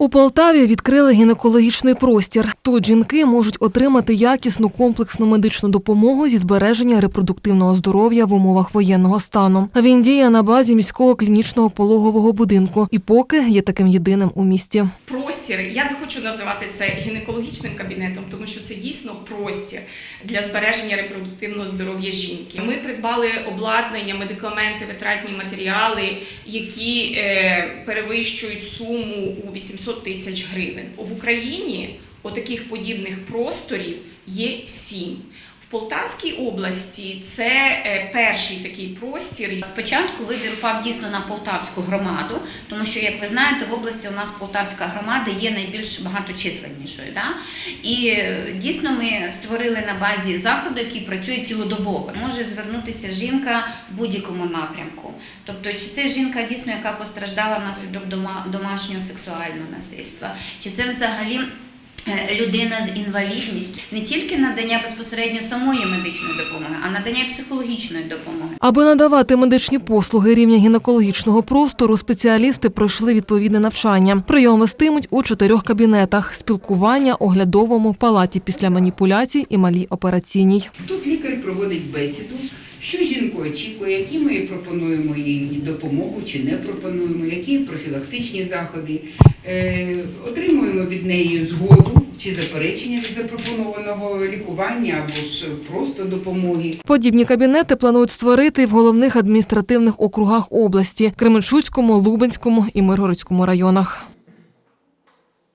У Полтаві відкрили гінекологічний простір. Тут жінки можуть отримати якісну комплексну медичну допомогу зі збереження репродуктивного здоров'я в умовах воєнного стану. Він діє на базі міського клінічного пологового будинку і поки є таким єдиним у місті. Простір. Я не хочу називати це гінекологічним кабінетом, тому що це дійсно простір для збереження репродуктивного здоров'я жінки. Ми придбали обладнання, медикаменти, витратні матеріали, які е, перевищують суму у 800 тисяч гривень. В Україні отаких подібних просторів є сім. В Полтавській області це е, перший такий простір. Спочатку вибір впав дійсно на полтавську громаду, тому що, як ви знаєте, в області у нас полтавська громада є найбільш багаточисленнішою. Да? І е, дійсно ми створили на базі закладу, який працює цілодобово. Може звернутися жінка в будь-якому напрямку. Тобто, чи це жінка дійсно, яка постраждала внаслідок домашнього сексуального насильства, чи це взагалі. Е, Людина з інвалідністю не тільки надання безпосередньо самої медичної допомоги, а надання психологічної допомоги. Аби надавати медичні послуги рівня гінекологічного простору, спеціалісти пройшли відповідне навчання. Прийом вестимуть у чотирьох кабінетах: спілкування, оглядовому, палаті після маніпуляцій і малій операційній. Тут лікар проводить бесіду, що жінку очікує, які ми пропонуємо їй допомогу чи не пропонуємо, які профілактичні заходи. Е, отримуємо від неї згоду чи заперечення від запропонованого лікування або ж просто допомоги. Подібні кабінети планують створити в головних адміністративних округах області Кременчуцькому, Лубенському і Миргородському районах.